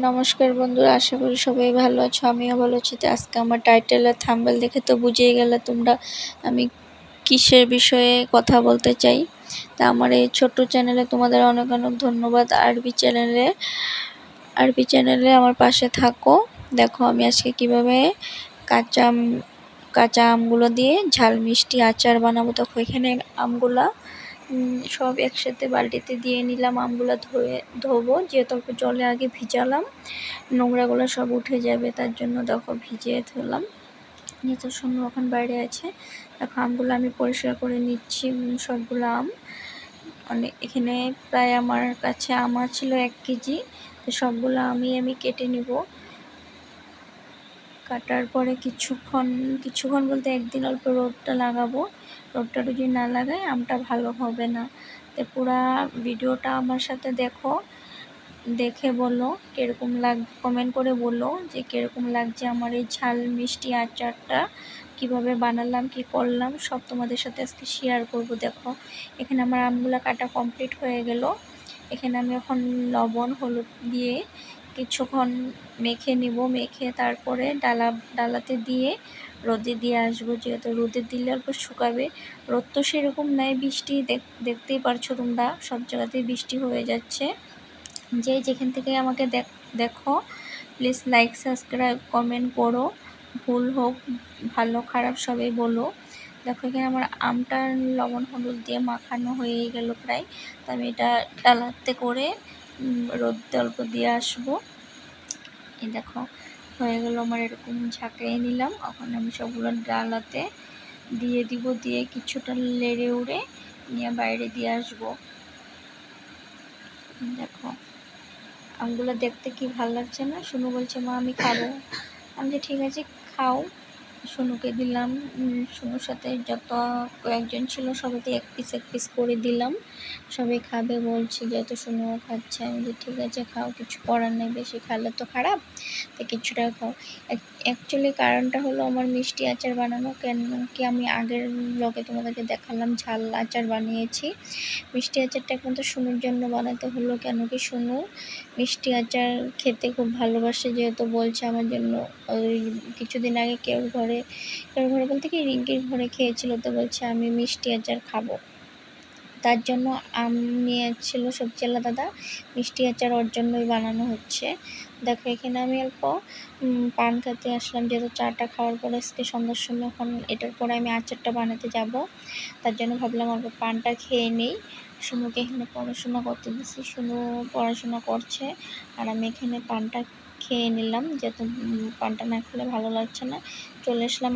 নমস্কার বন্ধুরা, আশা করি সবাই ভালো আছো, আমিও ভালো আছি। তো আজকে আমার টাইটেল আর থাম্বেল দেখে তো বুঝেই গেলে তোমরা আমি কিসের বিষয়ে কথা বলতে চাই। তা আমার এই ছোট্ট চ্যানেলে তোমাদের অনেক অনেক ধন্যবাদ। আরবি চ্যানেলে আরবি চ্যানেলে আমার পাশে থাকো। দেখো আমি আজকে কীভাবে কাঁচা কাঁচা আমগুলো দিয়ে ঝাল মিষ্টি আচার বানাবো। দেখো এখানে আমগুলা সব একসাথে বালতিতে দিয়ে নিলাম, আমগুলো ধুয়ে ধোবো যেহেতু অল্প জলে আগে ভিজালাম, নোংরাগুলো সব উঠে যাবে, তার জন্য দেখো ভিজিয়ে ধুলাম নিচে সঙ্গে ওখান বাইরে আছে। দেখো আমগুলো আমি পরিষ্কার করে নিচ্ছি সবগুলো আম। অনেক এখানে প্রায় আমার কাছে আম ছিল এক কেজি, তো সবগুলো আমি আমি কেটে নিব। কাটার পরে কিছুক্ষণ কিছুক্ষণ বলতে একদিন অল্প রোদটা লাগাবো রোদটা যদি না লাগায় আমটা ভালো হবে না। তো পুরা ভিডিওটা আমার সাথে দেখো, দেখে বলো কীরকম লাগ কমেন্ট করে বলো যে কীরকম লাগছে আমার এই ঝাল মিষ্টি আচারটা, কীভাবে বানালাম, কি করলাম, সব তোমাদের সাথে আজকে শেয়ার করব, দেখো। এখানে আমার আমগুলো কাটা কমপ্লিট হয়ে গেল। এখানে আমি এখন লবণ, হলুদ দিয়ে কিছুক্ষণ মেখে নিব, মেখে তারপরে ডালা, ডালাতে দিয়ে রোদে দিয়ে আসব যেহেতু রোদে দিলে অল্প শুকাবে। রোদ তো সেরকম নাই, বৃষ্টি দেখতেই পারছ তোমরা, সব জায়গাতেই বৃষ্টি হয়ে যাচ্ছে। যে যেখান থেকে আমাকে দেখো প্লিজ লাইক সাবস্ক্রাইব কমেন্ট করো। ভুল হোক, ভালো, খারাপ সবাই বলো। দেখো এখানে আমার আমটা লবণ হলুদ দিয়ে মাখানো হয়ে গেল প্রায়। তো আমি এটা ডালাতে করে রোদে অল্প দিয়ে আসব। এই দেখো, হয়ে গেল আমার এরকম ঝাঁকিয়ে নিলাম। এখন আমি সবগুলো ডালাতে দিয়ে দিব, দিয়ে কিছুটা লেড়ে উড়ে নিয়ে বাইরে দিয়ে আসব। দেখো, আমগুলো দেখতে কি ভালো লাগছে না? শুনু বলছে, মা, আমি খাব। আমি যে ঠিক আছে, খাও। সোনুকে দিলাম। সোনুর সাথে যত কয়েকজন ছিল, সবাইকে এক পিস এক পিস করে দিলাম। সবাই খাবে বলছে যেহেতু সোনুও খাচ্ছে। আমি যে ঠিক আছে, খাও, কিছু করার নেই, বেশি খালে তো খারাপ, তো কিছুটা খাও। অ্যাকচুয়ালি কারণটা হলো আমার মিষ্টি আচার বানানো, কেন কি আমি আগের ব্লগে তোমাদেরকে দেখালাম, ঝাল আচার বানিয়েছি। মিষ্টি আচারটা এখন তো সোনুর জন্য বানাতে হলো, কেন কি সোনু মিষ্টি আচার খেতে খুব ভালোবাসে, যেহেতু বলছে আমার জন্য। ওই কিছুদিন আগে কেউ ঘরে কেউ ঘরে বলতে কি রিঙ্কির ঘরে খেয়েছিল, তো বলছে আমি মিষ্টি আচার খাব। তার জন্য আম নিয়ে এসেছিল সবজিওয়ালা দাদা, মিষ্টি আচার ওর জন্যই বানানো হচ্ছে। দেখো, এখানে আমি অল্প পান খেতে আসলাম, যেহেতু চাটা খাওয়ার পরে আজকে সন্ধ্যার সময় এখন এটার পরে আমি আচারটা বানাতে যাব। তার জন্য ভাবলাম অল্প পানটা খেয়ে নিই। শুনুকে এখানে পড়াশোনা করতে দিচ্ছি শুনু পড়াশোনা করছে, আর আমি এখানে পানটা খেয়ে নিলাম, যেহেতু পানটা না খেলে ভালো লাগছে না। চলে আসলাম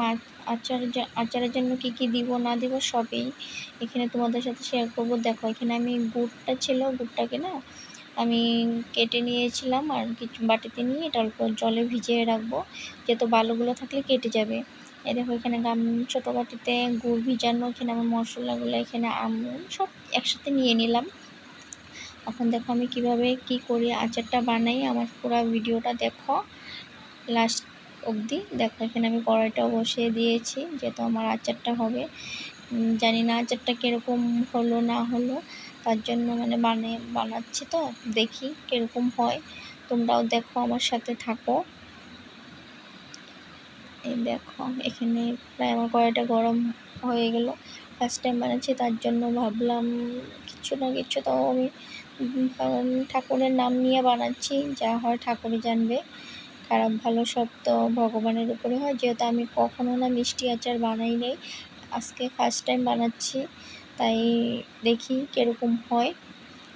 আচার আচারের জন্য কি কি দিব, না দিব, সবই এখানে তোমাদের সাথে শেয়ার করব। দেখো, এখানে আমি গুড়টা ছিল, গুড়টাকে না আমি কেটে নিয়েছিলাম আর কিছু বাটিতে নিয়ে এটা অল্প জলে ভিজিয়ে রাখব। যেহেতু বালুগুলো থাকলে কেটে যাবে। এ দেখো এখানে গাম, ছোটো বাটিতে গুড় ভিজানো, এখানে আমার মশলাগুলো, এখানে আমুল সব একসাথে নিয়ে নিলাম। এখন দেখো আমি কীভাবে কি করি, আচারটা বানাই, আমার পুরো ভিডিওটা দেখো। লাস্ট অবধি দেখো এখানে আমি কড়াইটাও বসিয়ে দিয়েছি, যেহেতু আমার আচারটা হবে। জানি না আচারটা কীরকম হলো, না হলো। তার জন্য মানে বানে বানাচ্ছি তো, দেখি কীরকম হয়। তোমরাও দেখো, আমার সাথে থাকো। এই দেখো, এখানে প্রায় আমার কড়াইটা গরম হয়ে গেল। ফার্স্ট টাইম বানাচ্ছি, তার জন্য ভাবলাম কিছু না কিছু তাও আমি ঠাকুরের নাম নিয়ে বানাচ্ছি, যা হয় ঠাকুরই জানবে। খারাপ ভালো সব তো ভগবানের উপরে হয়, যেহেতু আমি কখনো না মিষ্টি আচার বানাই নেই। আজকে ফার্স্ট টাইম বানাচ্ছি। তাই দেখি কীরকম হয়।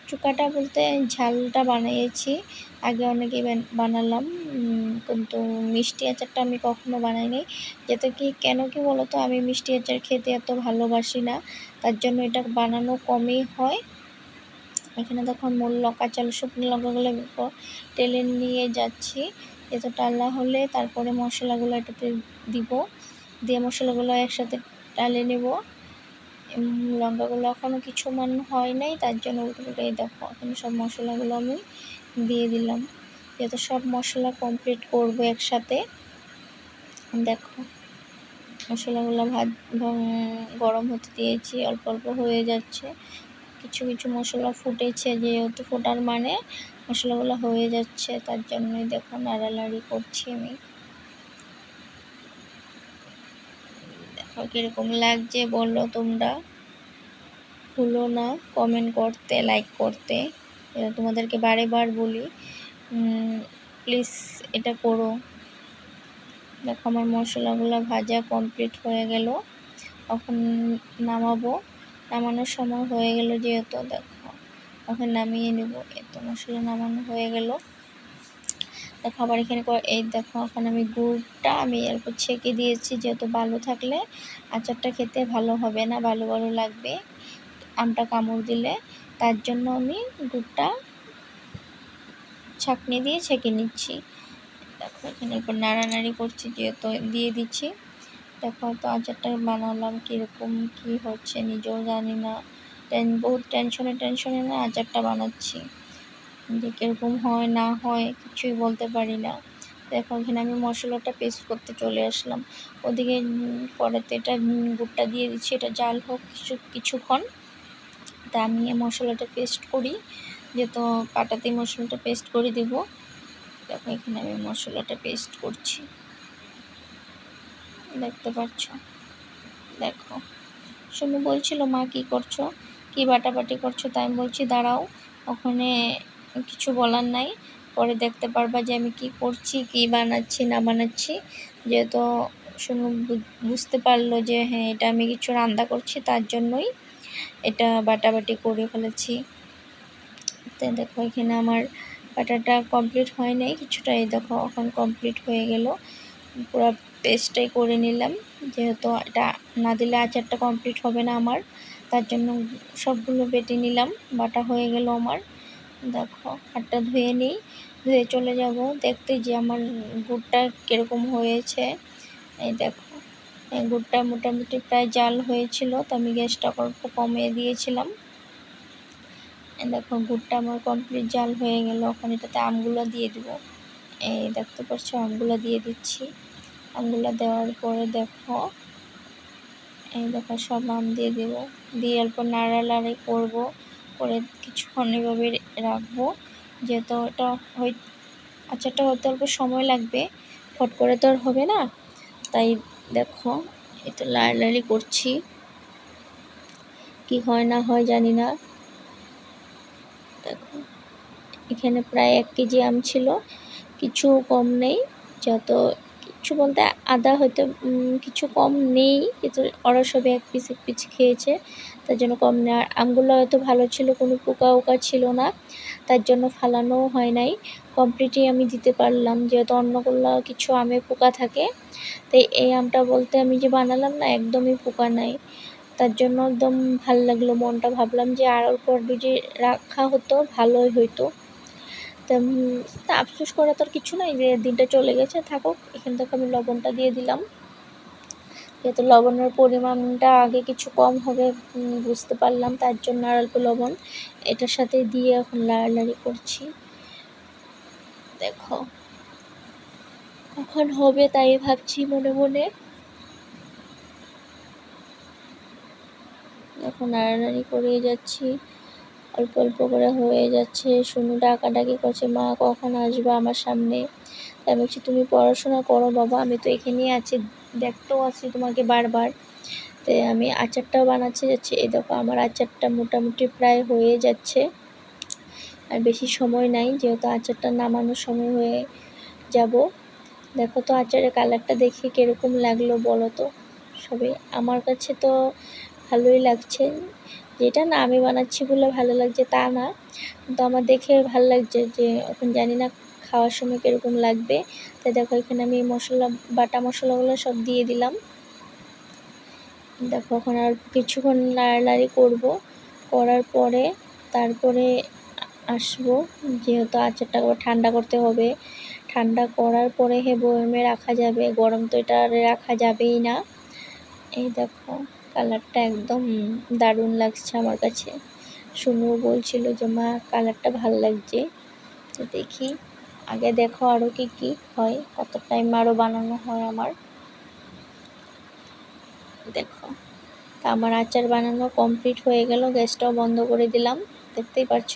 চুকাটা বলতে ঝালটা বানিয়েছি। আগে অনেকেই বানালাম কিন্তু মিষ্টি আচারটা আমি কখনো বানাই নি যেহেতু কি, কেন কি বলতো, আমি মিষ্টি আচার খেতে এত ভালোবাসি না, তার জন্য এটা বানানো কমই হয়। এখানে দেখো মূল লঙ্কা চাল, শুকনো লঙ্কাগুলো টেলে নিয়ে যাচ্ছি। এত টালা হলে তারপরে মশলাগুলো এটাতে দিব। দিয়ে মশলাগুলো একসাথে টালে নেব। লঙ্কাগুলো এখনও কিছু মান হয় নাই, তার জন্য উল্টে উল্টে দেখো, এখন সব মশলাগুলো আমি দিয়ে দিলাম। যেহেতু সব মশলা কমপ্লিট করব একসাথে, দেখো মশলাগুলো ভাত গরম হতে দিয়েছি, অল্প অল্প হয়ে যাচ্ছে। কিছু কিছু মশলা ফুটেছে, যেহেতু ফোটার মানে মশলাগুলো হয়ে যাচ্ছে, তার জন্যই দেখো নাড়ানাড়ি করছি আমি। কীরকম লাগছে, বলল, তোমরা ভুলো না কমেন্ট করতে লাইক করতে। তোমাদেরকে বারে বার বলি প্লিজ এটা করো। দেখো, আমার মশলাগুলো ভাজা কমপ্লিট হয়ে গেল। এখন নামাবো। নামানোর সময় হয়ে গেল যেহেতু, দেখো। এখন নামিয়ে নেব। এত মশলা নামানো হয়ে গেল। দেখো আবার এখানে এই দেখো, এখন আমি গুড়টা আমি এরপর ছেঁকে দিয়েছি, যেহেতু ভালো থাকলে আচারটা খেতে ভালো হবে না, ভালো ভালো লাগবে আমটা কামড় দিলে। তার জন্য আমি গুড়টা ছাঁকনি দিয়ে ছেঁকে নিচ্ছি। দেখো, এখানে এরপর নাড়ানাড়ি করছি, যেহেতু দিয়ে দিচ্ছি। দেখো, তো আচারটা বানালাম কীরকম, কী হচ্ছে নিজেও জানি না। বহুত টেনশনে টেনশনে না আচারটা বানাচ্ছি। যে কীরকম হয়, না হয় কিছুই বলতে পারি না। দেখো, এখানে আমি মশলাটা পেস্ট করতে চলে আসলাম। ওদিকে কড়াতে এটা গুড়টা দিয়ে দিচ্ছি। এটা জাল হোক, কিছু, কিছুক্ষণ। তা আমি মশলাটা পেস্ট করি। যেহেতু পাটাতেই মশলাটা পেস্ট করে দেব। দেখো, এখানে আমি মশলাটা পেস্ট করছি। দেখতে পাচ্ছ? দেখো। শুনু বলছিল মা কি করছ? কি বাটাবাটি করছ? তাই আমি বলছি, দাঁড়াও, ওখানে কিছু বলার নাই। পরে দেখতে পারবা যে আমি কি করছি, কি বানাচ্ছি, না বানাচ্ছি। যেহেতু শুনু বুঝতে পারল যে হ্যাঁ এটা আমি কিছু রান্না করছি, তার জন্যই এটা বাটাবাটি করে ফেলেছি। তো দেখো, এখানে আমার বাটাটা কমপ্লিট হয় নাই, কিছুটা এই দেখো, এখন কমপ্লিট হয়ে গেল। পুরো পেস্টটাই করে নিলাম, যেহেতু এটা না দিলে আচারটা কমপ্লিট হবে না আমার। তার জন্য সবগুলো বেটে নিলাম, বাটা হয়ে গেল আমার। দেখো, হাতটা ধুয়ে নিই। ধুয়ে চলে যাব। দেখতে যে আমার গুড়টা কীরকম হয়েছে। এই দেখো গুড়টা মোটামুটি প্রায় জাল হয়েছিল, তো আমি গ্যাসটা অল্প কমিয়ে দিয়েছিলাম। দেখো, গুড়টা আমার কমপ্লিট জাল হয়ে গেল। এখন এটাতে আমগুলো দিয়ে দিব। এই দেখতে পাচ্ছ, আমগুলো দিয়ে দিচ্ছি। আমগুলো দেওয়ার পরে দেখো, এই দেখো, সব আম দিয়ে দেব। দিয়ে অল্প নাড়ালাড়ি করব। করে কিছুক্ষণ এভাবে রাখব, যেহেতু এটা হই আচারটা হতে অল্প সময় লাগবে, ফট করে তো আর হবে না। তাই দেখো এটা লাড়ালাড়ি করছি। কি হয় না হয় জানি না। দেখো, এখানে প্রায় এক কেজি আম ছিল, কিছু কম নেই, যত কিছু বলতে আদা হয়তো কিছু কম নেই। কিন্তু ওরা সবে এক পিস এক পিস খেয়েছে। তার জন্য কম নেই। আর আমগুলো হয়তো ভালো ছিল, কোনো পোকা ওকা ছিল না। তার জন্য ফালানোও হয় নাই। কমপ্লিটই আমি দিতে পারলাম, যেহেতু অন্যগুলো কিছু আমে পোকা থাকে। তাই এই আমটা বলতে আমি যে বানালাম না, একদমই পোকা নাই। তার জন্য একদম ভালো লাগল মনটা। ভাবলাম যে আর অল্প যদি রাখা হতো, ভালোই হইতো। তা আফসোস করা তো আর কিছু নাই যে দিনটা চলে গেছে, থাকুক, এখান থেকে আমি লবণটা দিয়ে দিলাম। যেহেতু লবণের পরিমাণটা আগে কিছু কম হবে বুঝতে পারলাম, তার জন্য আর অল্প লবণ। এটার সাথে দিয়ে এখন লাড়ালাড়ি করছি। দেখো, কখন হবে তাই ভাবছি মনে মনে। এখন নাড়ানাড়ি করে যাচ্ছি। অল্প অল্প করে হয়ে যাচ্ছে। শুনু ডাকাডাকি করছে, মা, কখন আসবে আমার সামনে? তাই বলছি, তুমি পড়াশোনা করো বাবা, আমি তো এখানেই আছি, দেখতেও আছি তোমাকে বারবার। তো আমি আচারটাও বানাচ্ছি যাচ্ছি। এই দেখো, আমার আচারটা মোটামুটি প্রায় হয়ে যাচ্ছে। আর বেশি সময় নাই, যেহেতু আচারটা নামানোর সময় হয়ে যাব। দেখো তো আচারের কালারটা দেখে কীরকম লাগল বলো তো? সবে, আমার কাছে তো ভালোই লাগছে। যেটা না আমি বানাচ্ছি বলে ভালো লাগছে তা না। কিন্তু আমার দেখে ভালো লাগছে যে, এখন জানি না খাওয়ার সময় কীরকম লাগবে। তাই দেখো, এখানে আমি মশলা, বাটা মশলাগুলো সব দিয়ে দিলাম। দেখো, এখন আর কিছুক্ষণ নাড়ানাড়ি করব। করার পরে তারপরে আসব। যেহেতু আচারটা ঠান্ডা করতে হবে। ঠান্ডা করার পরে হে বয়মে রাখা যাবে। গরম তো এটা রাখা যাবেই না। এই দেখো। কালারটা একদম দারুণ লাগছে আমার কাছে। শুনুও বলছিল যে, মা, কালারটা ভালো লাগছে। তো দেখি, আগে দেখো আরও কি কি হয়। কত টাইম আরও বানানো হয় আমার। দেখো, তা আমার আচার বানানো কমপ্লিট হয়ে গেল। গ্যাসটাও বন্ধ করে দিলাম। দেখতেই পাচ্ছ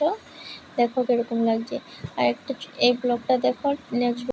দেখো কীরকম লাগছে। আর একটা এই ব্লগটা দেখো নেক্সট